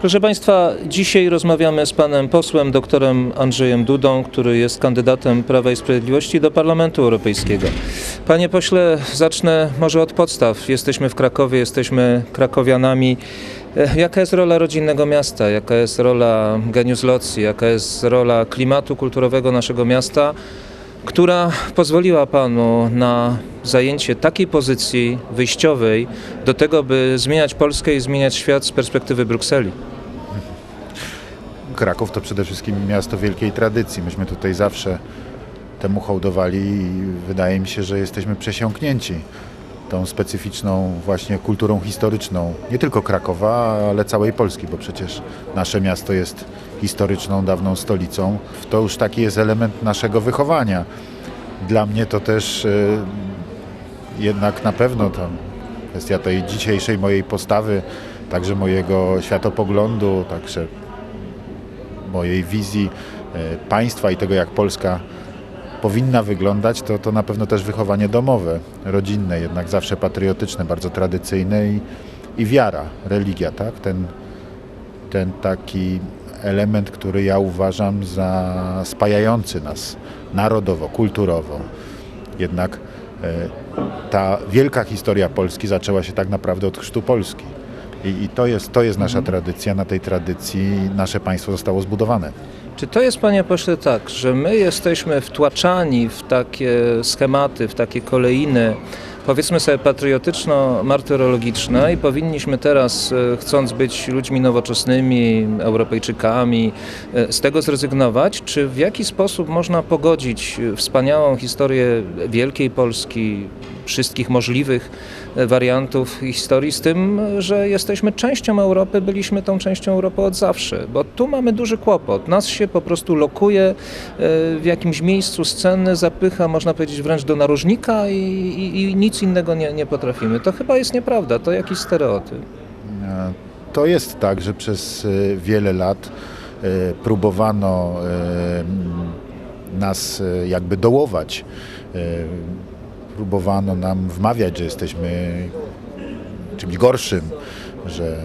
Proszę Państwa, dzisiaj rozmawiamy z panem posłem doktorem Andrzejem Dudą, który jest kandydatem Prawa i Sprawiedliwości do Parlamentu Europejskiego. Panie pośle, zacznę może od podstaw. Jesteśmy w Krakowie, jesteśmy krakowianami. E, Jaka jest rola rodzinnego miasta? Jaka jest rola genius loci? Jaka jest rola klimatu kulturowego naszego miasta? Która pozwoliła panu na zajęcie takiej pozycji wyjściowej do tego, by zmieniać Polskę i zmieniać świat z perspektywy Brukseli. Kraków to przede wszystkim miasto wielkiej tradycji. Myśmy tutaj zawsze temu hołdowali i wydaje mi się, że jesteśmy przesiąknięci tą specyficzną właśnie kulturą historyczną, nie tylko Krakowa, ale całej Polski, bo przecież nasze miasto jest historyczną, dawną stolicą. To już taki jest element naszego wychowania. Dla mnie to też y, jednak na pewno tam kwestia tej dzisiejszej mojej postawy, także mojego światopoglądu, także mojej wizji e, państwa i tego, jak Polska powinna wyglądać, to, to na pewno też wychowanie domowe, rodzinne, jednak zawsze patriotyczne, bardzo tradycyjne i, i wiara, religia, tak? Ten, ten taki element, który ja uważam za spajający nas narodowo, kulturowo. Jednak e, ta wielka historia Polski zaczęła się tak naprawdę od chrztu Polski. I, i to, jest, to jest nasza tradycja, na tej tradycji nasze państwo zostało zbudowane. Czy to jest, panie pośle, tak, że my jesteśmy wtłaczani w takie schematy, w takie kolejny, powiedzmy sobie patriotyczno-martyrologiczne i powinniśmy teraz, e, chcąc być ludźmi nowoczesnymi, Europejczykami, e, z tego zrezygnować? Czy w jaki sposób można pogodzić wspaniałą historię wielkiej Polski, wszystkich możliwych e, wariantów historii z tym, że jesteśmy częścią Europy, byliśmy tą częścią Europy od zawsze, bo tu mamy duży kłopot. Nas się po prostu lokuje e, w jakimś miejscu sceny, zapycha, można powiedzieć, wręcz do narożnika i, i, i nic innego nie, nie potrafimy. To chyba jest nieprawda, to jakiś stereotyp. E, To jest tak, że przez wiele lat próbowano nas jakby dołować. Próbowano nam wmawiać, że jesteśmy czymś gorszym, że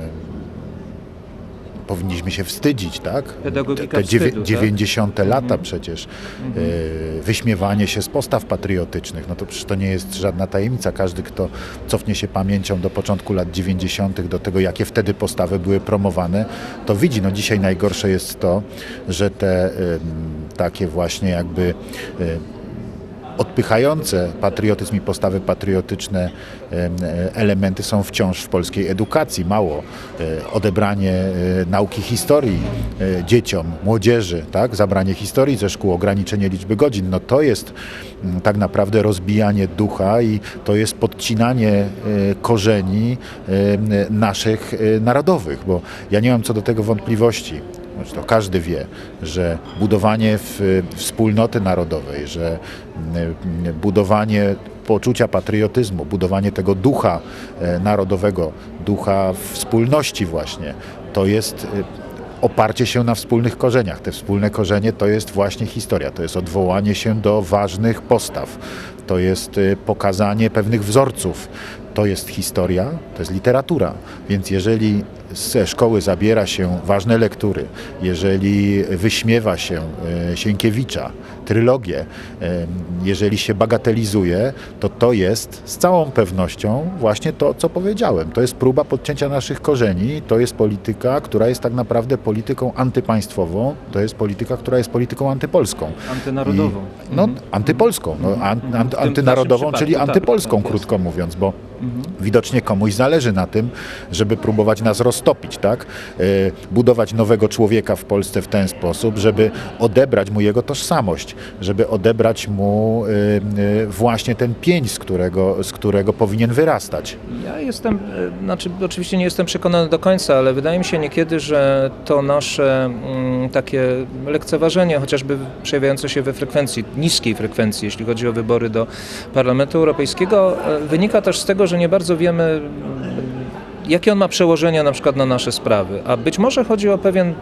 powinniśmy się wstydzić, tak? Pedagogika Te, te wstydu, tak? 90 lata przecież, e, wyśmiewanie się z postaw patriotycznych, no to przecież to nie jest żadna tajemnica. Każdy, kto cofnie się pamięcią do początku lat 90., do tego, jakie wtedy postawy były promowane, to widzi, no dzisiaj najgorsze jest to, że te takie właśnie jakby odpychające patriotyzm i postawy patriotyczne e, elementy są wciąż w polskiej edukacji. Mało. E, Odebranie e, nauki historii dzieciom, młodzieży, tak? zabranie historii ze szkół, ograniczenie liczby godzin, no to jest mm, tak naprawdę rozbijanie ducha i to jest podcinanie korzeni naszych narodowych, bo ja nie mam co do tego wątpliwości. Znaczy to każdy wie, że budowanie wspólnoty narodowej, że budowanie poczucia patriotyzmu, budowanie tego ducha e, narodowego, ducha wspólności właśnie, to jest e, oparcie się na wspólnych korzeniach. Te wspólne korzenie to jest właśnie historia, to jest odwołanie się do ważnych postaw, to jest e, pokazanie pewnych wzorców. To jest historia, to jest literatura. Więc jeżeli ze szkoły zabiera się ważne lektury, jeżeli wyśmiewa się e, Sienkiewicza, trylogię, e, jeżeli się bagatelizuje, to to jest z całą pewnością właśnie to, co powiedziałem. To jest próba podcięcia naszych korzeni, to jest polityka, która jest tak naprawdę polityką antypaństwową, to jest polityka, która jest polityką antypolską. Antynarodową. I, no, antypolską, no, an, an, tym antynarodową, czyli tak, antypolską, tak krótko mówiąc, bo widocznie komuś zależy na tym, żeby próbować nas roztopić, tak? E, Budować nowego człowieka w Polsce w ten sposób, żeby odebrać mu jego tożsamość, żeby odebrać mu e, e, właśnie ten pień, z którego, z którego powinien wyrastać. Ja jestem, znaczy oczywiście nie jestem przekonany do końca, ale wydaje mi się niekiedy, że to nasze mm, takie lekceważenie, chociażby przejawiające się we frekwencji, niskiej frekwencji, jeśli chodzi o wybory do Parlamentu Europejskiego, wynika też z tego, że nie bardzo wiemy, jakie on ma przełożenia na przykład na nasze sprawy. A być może chodzi o pewien,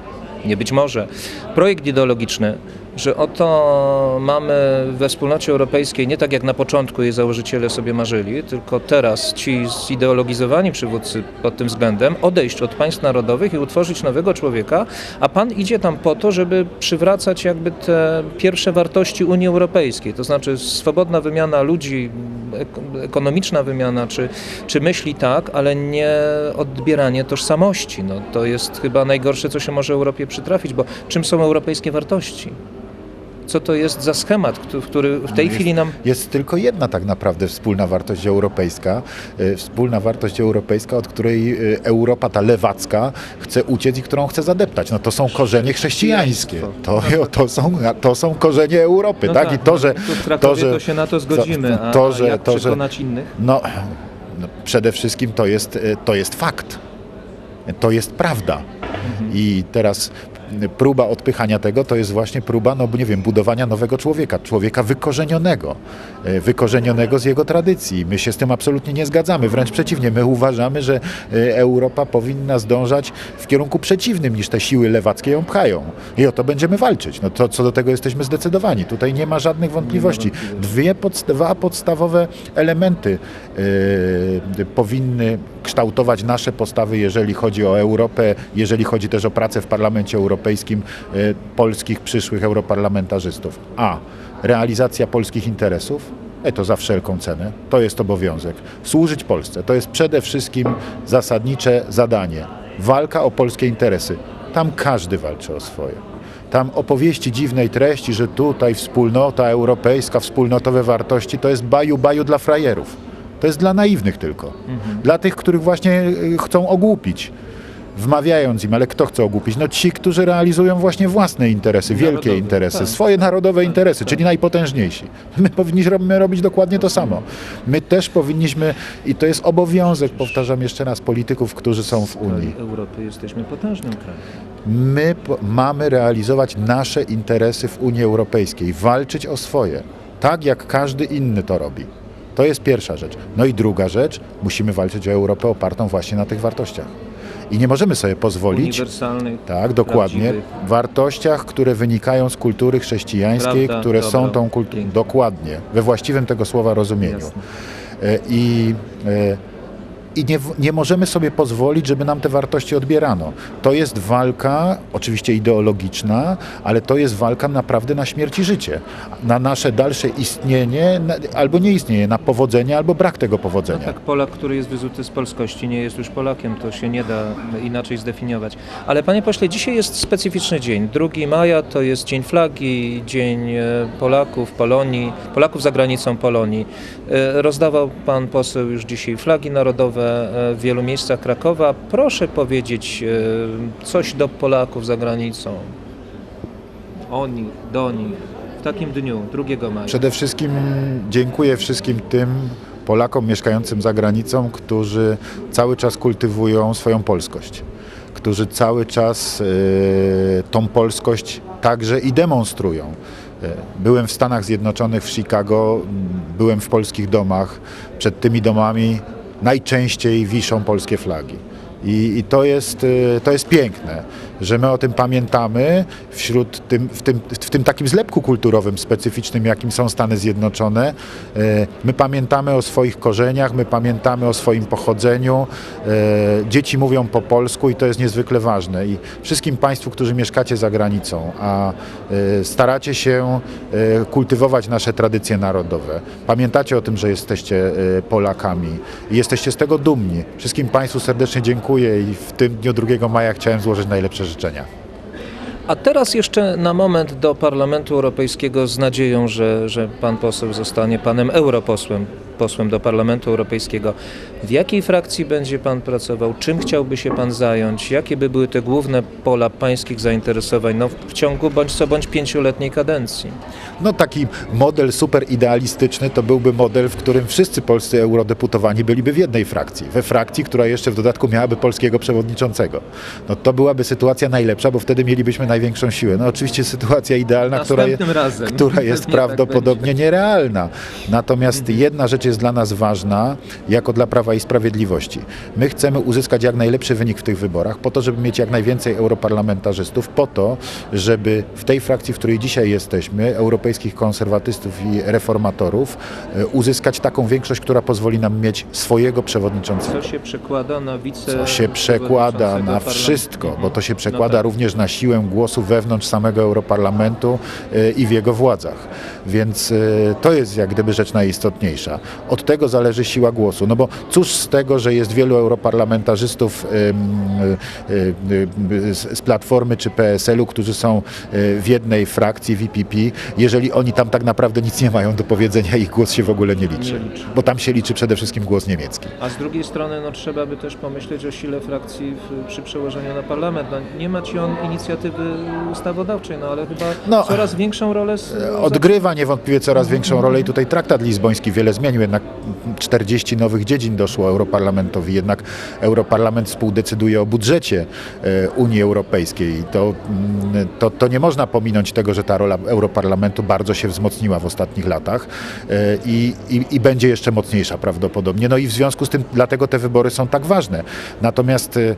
nie być może, projekt ideologiczny, że oto mamy we wspólnocie europejskiej, nie tak jak na początku jej założyciele sobie marzyli, tylko teraz ci zideologizowani przywódcy pod tym względem odejść od państw narodowych i utworzyć nowego człowieka, a pan idzie tam po to, żeby przywracać jakby te pierwsze wartości Unii Europejskiej, to znaczy swobodna wymiana ludzi, ek- ekonomiczna wymiana czy, czy myśli tak, ale nie odbieranie tożsamości. No, to jest chyba najgorsze, co się może Europie przytrafić, bo czym są europejskie wartości? Co to jest za schemat, któ- który w tej Jest- chwili nam Jest tylko jedna tak naprawdę wspólna wartość europejska, e, wspólna wartość europejska, od której e, Europa, ta lewacka, chce uciec i którą chce zadeptać. No to są korzenie chrześcijańskie. To, to, są, to są korzenie Europy, No tak? I to, że... tu w Krakowie to, że- się na to zgodzimy, a, to, że- a jak to, że- przekonać innych? No, no przede wszystkim to jest, e, to jest fakt. To jest prawda. I teraz próba odpychania tego to jest właśnie próba, no nie wiem, budowania nowego człowieka, człowieka wykorzenionego, e, wykorzenionego z jego tradycji. My się z tym absolutnie nie zgadzamy, wręcz przeciwnie, my uważamy, że e, Europa powinna zdążać w kierunku przeciwnym niż te siły lewackie ją pchają. I o to będziemy walczyć. No to co do tego jesteśmy zdecydowani. Tutaj nie ma żadnych wątpliwości. Dwie dwa podstawowe elementy e, powinny kształtować nasze postawy, jeżeli chodzi o Europę, jeżeli chodzi też o pracę w Parlamencie Europejskim e, polskich przyszłych europarlamentarzystów. A. Realizacja polskich interesów. E to za wszelką cenę. To jest obowiązek. Służyć Polsce. To jest przede wszystkim zasadnicze zadanie. Walka o polskie interesy. Tam każdy walczy o swoje. Tam opowieści dziwnej treści, że tutaj wspólnota europejska, wspólnotowe wartości, to jest baju baju dla frajerów. To jest dla naiwnych tylko. Dla tych, których właśnie y, chcą ogłupić. Wmawiając im, ale kto chce ogłupić? No ci, którzy realizują właśnie własne interesy, wielkie Narodowe, interesy, tak. swoje narodowe interesy, czyli najpotężniejsi. My powinniśmy robić dokładnie to samo. My też powinniśmy, i to jest obowiązek, powtarzam jeszcze raz, polityków, którzy są w Unii. Europy jesteśmy potężnym krajem. My mamy realizować nasze interesy w Unii Europejskiej, walczyć o swoje, tak jak każdy inny to robi. To jest pierwsza rzecz. No i druga rzecz, musimy walczyć o Europę opartą właśnie na tych wartościach. I nie możemy sobie pozwolić, tak, dokładnie, prawdziwych. wartościach, które wynikają z kultury chrześcijańskiej, Prawda, które są dobro, tą kulturą, dokładnie, we właściwym tego słowa rozumieniu. Jasne. E, I, e, i nie, nie możemy sobie pozwolić, żeby nam te wartości odbierano. To jest walka, oczywiście ideologiczna, ale to jest walka naprawdę na śmierć i życie. Na nasze dalsze istnienie, na, albo nieistnienie, na powodzenie, albo brak tego No powodzenia. tak, Polak, który jest wyzuty z polskości, nie jest już Polakiem, to się nie da inaczej zdefiniować. Ale panie pośle, dzisiaj jest specyficzny dzień. 2 maja to jest Dzień Flagi, Dzień e, Polaków, Polonii, Polaków za granicą Polonii. E, Rozdawał pan poseł już dzisiaj flagi narodowe w wielu miejscach Krakowa. Proszę powiedzieć e, coś do Polaków za granicą. O nich, do nich. W takim dniu, 2 maja. Przede wszystkim dziękuję wszystkim tym Polakom mieszkającym za granicą, którzy cały czas kultywują swoją polskość, którzy cały czas e, tą polskość także i demonstrują. E, Byłem w Stanach Zjednoczonych, w Chicago, byłem w polskich domach. Przed tymi domami najczęściej wiszą polskie flagi. I, I to, jest, y, to jest piękne, że my o tym pamiętamy wśród tym, w, tym, w tym takim zlepku kulturowym specyficznym, jakim są Stany Zjednoczone. Y, My pamiętamy o swoich korzeniach, my pamiętamy o swoim pochodzeniu. Y, Dzieci mówią po polsku i to jest niezwykle ważne. I wszystkim Państwu, którzy mieszkacie za granicą, a y, staracie się kultywować nasze tradycje narodowe, pamiętacie o tym, że jesteście Polakami i jesteście z tego dumni. Wszystkim Państwu serdecznie dziękuję i w tym dniu 2 maja chciałem złożyć najlepsze życzenia. A teraz jeszcze na moment do Parlamentu Europejskiego z nadzieją, że, że pan poseł zostanie panem europosłem, posłem do Parlamentu Europejskiego. W jakiej frakcji będzie pan pracował? Czym chciałby się pan zająć? Jakie by były te główne pola pańskich zainteresowań no, w ciągu bądź co bądź pięcioletniej kadencji? No taki model super idealistyczny to byłby model, w którym wszyscy polscy eurodeputowani byliby w jednej frakcji. We frakcji, która jeszcze w dodatku miałaby polskiego przewodniczącego. No to byłaby sytuacja najlepsza, bo wtedy mielibyśmy największą siłę. No oczywiście sytuacja idealna, która, je, razem. która jest tak prawdopodobnie nierealna. Natomiast jedna rzecz jest dla nas ważna, jako dla Prawa i Sprawiedliwości. My chcemy uzyskać jak najlepszy wynik w tych wyborach, po to, żeby mieć jak najwięcej europarlamentarzystów, po to, żeby w tej frakcji, w której dzisiaj jesteśmy, europejskich konserwatystów i reformatorów, e, uzyskać taką większość, która pozwoli nam mieć swojego przewodniczącego. Co się przekłada na wice... Co się przekłada na wszystko, bo to się No przekłada tak. również na siłę głosu wewnątrz samego Europarlamentu y, i w jego władzach. Więc y, to jest jak gdyby rzecz najistotniejsza. Od tego zależy siła głosu. No bo cóż z tego, że jest wielu europarlamentarzystów z Platformy czy PSL-u, którzy są y, w jednej frakcji, w IPP, jeżeli oni tam tak naprawdę nic nie mają do powiedzenia, ich głos się w ogóle nie liczy. Bo tam się liczy przede wszystkim głos niemiecki. A z drugiej strony no, trzeba by też pomyśleć o sile frakcji w, przy przełożeniu na parlament. No, nie ma ci on inicjatywy ustawodawczej, no ale chyba No, coraz większą rolę... Z, Odgrywa niewątpliwie coraz większą rolę i tutaj traktat lizboński wiele zmienił, jednak 40 nowych dziedzin doszło Europarlamentowi, jednak Europarlament współdecyduje o budżecie e, Unii Europejskiej. To, mm, to, to nie można pominąć tego, że ta rola Europarlamentu bardzo się wzmocniła w ostatnich latach e, i, i, i będzie jeszcze mocniejsza prawdopodobnie. No i w związku z tym dlatego te wybory są tak ważne. Natomiast e,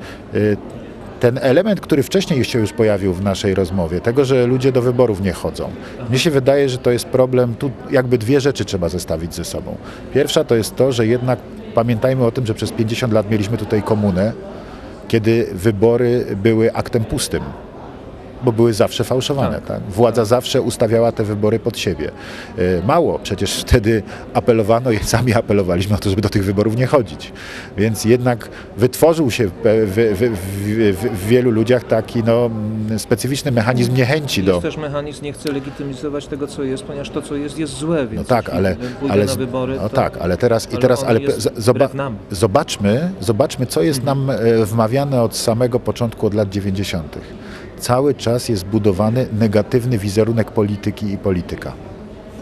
ten element, który wcześniej się już pojawił w naszej rozmowie, tego, że ludzie do wyborów nie chodzą. Mnie się wydaje, że to jest problem, tu jakby dwie rzeczy trzeba zestawić ze sobą. Pierwsza to jest to, że jednak pamiętajmy o tym, że przez 50 lat mieliśmy tutaj komunę, kiedy wybory były aktem pustym. Bo były zawsze fałszowane. Tak. Władza zawsze ustawiała te wybory pod siebie. E, Mało, przecież wtedy apelowano i sami apelowaliśmy o to, żeby do tych wyborów nie chodzić. Więc jednak wytworzył się w, w, w, w, wielu ludziach taki no, specyficzny mechanizm niechęci do. Jest też mechanizm, nie chce legitymizować tego, co jest, ponieważ to, co jest, jest złe, więc No tak, ale, ale, na wybory, no to, tak, ale teraz i ale teraz, on ale jest z- wbrew nam. zobaczmy, zobaczmy, co jest nam e, wmawiane od samego początku, od lat 90. Cały czas jest budowany negatywny wizerunek polityki i polityka.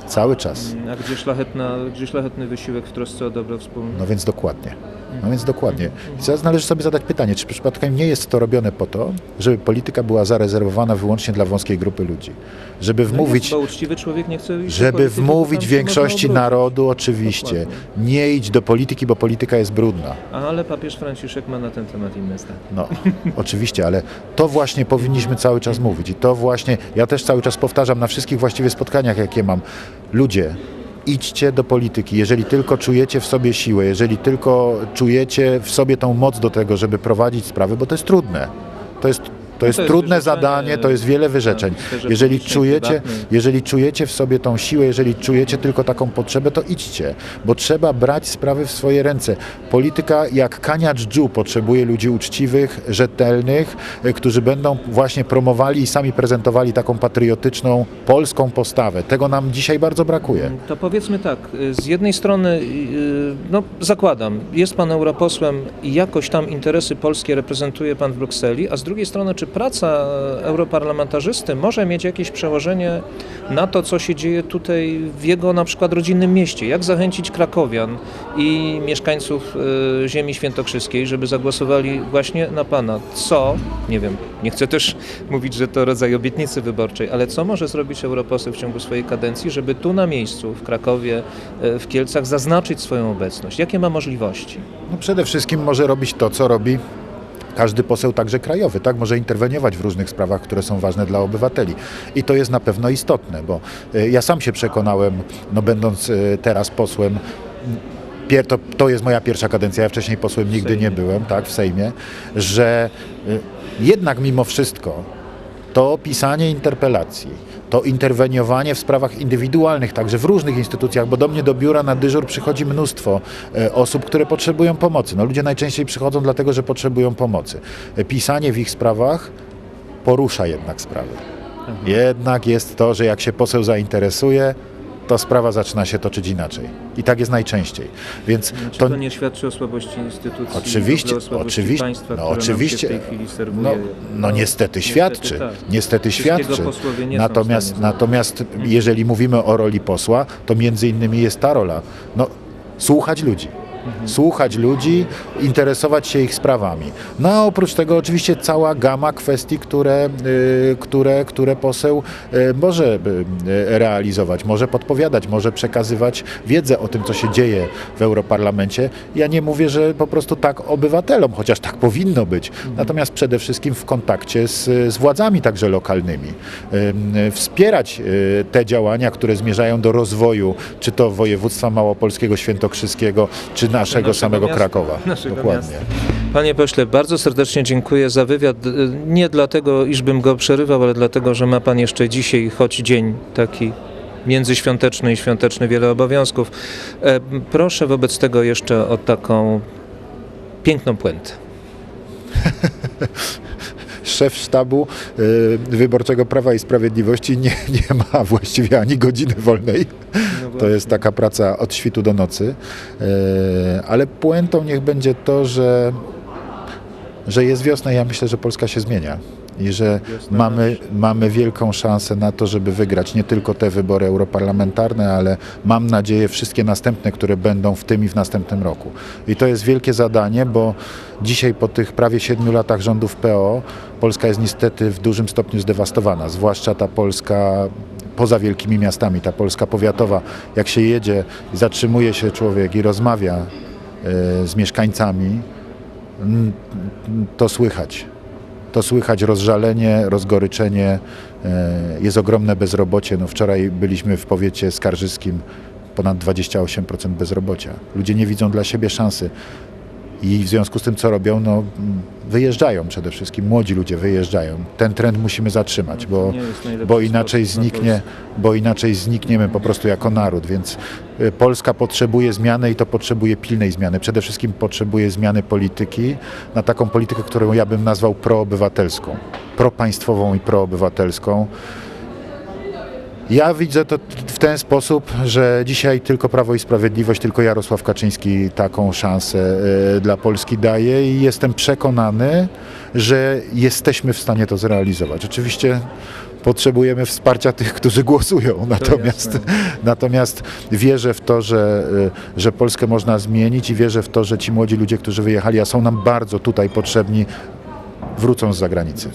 Cały czas. A gdzie, szlachetna, gdzie szlachetny wysiłek w trosce o dobro wspólne? No więc dokładnie. No więc dokładnie. I teraz należy sobie zadać pytanie, czy przypadkiem nie jest to robione po to, żeby polityka była zarezerwowana wyłącznie dla wąskiej grupy ludzi. Żeby No wmówić, żeby wmówić większości narodu, oczywiście, nie idź do polityki, bo polityka jest brudna. Ale papież Franciszek ma na ten temat inne zdanie. No, oczywiście, ale to właśnie powinniśmy cały czas mówić i to właśnie, ja też cały czas powtarzam na wszystkich właściwie spotkaniach, jakie mam. Ludzie, idźcie do polityki, jeżeli tylko czujecie w sobie siłę, jeżeli tylko czujecie w sobie tą moc do tego, żeby prowadzić sprawy, bo to jest trudne. To jest to jest, No jest trudne zadanie, to jest wiele wyrzeczeń. w sferze Jeżeli czujecie, jeżeli czujecie w sobie tą siłę, jeżeli czujecie tylko taką potrzebę, to idźcie, bo trzeba brać sprawy w swoje ręce. Polityka jak kania dżdżu potrzebuje ludzi uczciwych, rzetelnych, y, którzy będą właśnie promowali i sami prezentowali taką patriotyczną, polską postawę. Tego nam dzisiaj bardzo brakuje. To powiedzmy tak, y, z jednej strony, y, no zakładam, jest pan europosłem i jakoś tam interesy polskie reprezentuje pan w Brukseli, a z drugiej strony, czy praca europarlamentarzysty może mieć jakieś przełożenie na to, co się dzieje tutaj w jego na przykład rodzinnym mieście? Jak zachęcić krakowian i mieszkańców y, ziemi świętokrzyskiej, żeby zagłosowali właśnie na pana? Co, nie wiem, nie chcę też mówić, że to rodzaj obietnicy wyborczej, ale co może zrobić europoseł w ciągu swojej kadencji, żeby tu na miejscu, w Krakowie, y, w Kielcach zaznaczyć swoją obecność? Jakie ma możliwości? No przede wszystkim może robić to, co robi każdy poseł, także krajowy, tak? Może interweniować w różnych sprawach, które są ważne dla obywateli. I to jest na pewno istotne, bo y, ja sam się przekonałem, no będąc y, teraz posłem, to, to jest moja pierwsza kadencja, ja wcześniej posłem nigdy nie byłem, tak, w Sejmie, że y, jednak mimo wszystko to pisanie interpelacji, to interweniowanie w sprawach indywidualnych, także w różnych instytucjach, bo do mnie do biura na dyżur przychodzi mnóstwo e, osób, które potrzebują pomocy. No, ludzie najczęściej przychodzą dlatego, że potrzebują pomocy. E, Pisanie w ich sprawach porusza jednak sprawy. Jednak jest to, że jak się poseł zainteresuje, to sprawa zaczyna się toczyć inaczej. I tak jest najczęściej. Więc to, to nie świadczy o słabości instytucji? Oczywiście, o słabości oczywiście, państwa, no oczywiście. W tej chwili serwuje? No, no niestety świadczy, tak. niestety świadczy. Natomiast, natomiast jeżeli mówimy o roli posła, to między innymi jest ta rola, no słuchać ludzi. Słuchać ludzi, interesować się ich sprawami. No a oprócz tego oczywiście cała gama kwestii, które, y, które, które poseł y, może y, realizować, może podpowiadać, może przekazywać wiedzę o tym, co się dzieje w Europarlamencie. Ja nie mówię, że po prostu tak obywatelom, chociaż tak powinno być. Natomiast przede wszystkim w kontakcie z, z władzami także lokalnymi. Ym, Wspierać te działania, które zmierzają do rozwoju, czy to województwa małopolskiego, świętokrzyskiego, czy naszego, naszego samego miasta. Krakowa. Naszego Dokładnie. miasta. Panie pośle, bardzo serdecznie dziękuję za wywiad. Y, Nie dlatego, iżbym go przerywał, ale dlatego, że ma pan jeszcze dzisiaj, choć dzień taki międzyświąteczny i świąteczny, wiele obowiązków. E, Proszę wobec tego jeszcze o taką piękną puentę. Szef sztabu y, wyborczego Prawa i Sprawiedliwości nie, nie ma właściwie ani godziny wolnej. To jest taka praca od świtu do nocy. E, Ale puentą niech będzie to, że, że jest wiosna i ja myślę, że Polska się zmienia. I że mamy, mamy wielką szansę na to, żeby wygrać nie tylko te wybory europarlamentarne, ale mam nadzieję wszystkie następne, które będą w tym i w następnym roku. I to jest wielkie zadanie, bo dzisiaj po tych prawie siedmiu latach rządów PO Polska jest niestety w dużym stopniu zdewastowana, zwłaszcza ta Polska poza wielkimi miastami, ta Polska powiatowa. Jak się jedzie, zatrzymuje się człowiek i rozmawia e, z mieszkańcami, to słychać. To słychać rozżalenie, rozgoryczenie, e, jest ogromne bezrobocie. No wczoraj byliśmy w powiecie skarżyskim, ponad 28% bezrobocia. Ludzie nie widzą dla siebie szansy. I w związku z tym, co robią, no, wyjeżdżają przede wszystkim, młodzi ludzie wyjeżdżają. Ten trend musimy zatrzymać, bo, bo inaczej zniknie, bo inaczej znikniemy po prostu jako naród, więc y, Polska potrzebuje zmiany i to potrzebuje pilnej zmiany. Przede wszystkim potrzebuje zmiany polityki na taką politykę, którą ja bym nazwał proobywatelską, propaństwową i proobywatelską. Ja widzę to w ten sposób, że dzisiaj tylko Prawo i Sprawiedliwość, tylko Jarosław Kaczyński taką szansę e, dla Polski daje i jestem przekonany, że jesteśmy w stanie to zrealizować. Oczywiście potrzebujemy wsparcia tych, którzy głosują, natomiast, natomiast wierzę w to, że, e, że Polskę można zmienić i wierzę w to, że ci młodzi ludzie, którzy wyjechali, a są nam bardzo tutaj potrzebni, wrócą z zagranicy.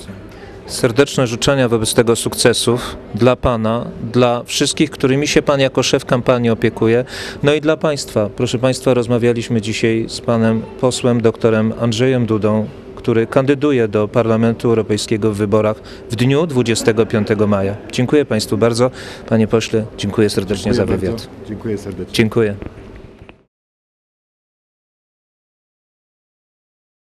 Serdeczne życzenia wobec tego sukcesów dla Pana, dla wszystkich, którymi się Pan jako szef kampanii opiekuje, no i dla Państwa. Proszę Państwa, rozmawialiśmy dzisiaj z Panem posłem doktorem Andrzejem Dudą, który kandyduje do Parlamentu Europejskiego w wyborach w dniu 25 maja. Dziękuję Państwu bardzo. Panie pośle, dziękuję serdecznie za wywiad. Dziękuję serdecznie. Dziękuję.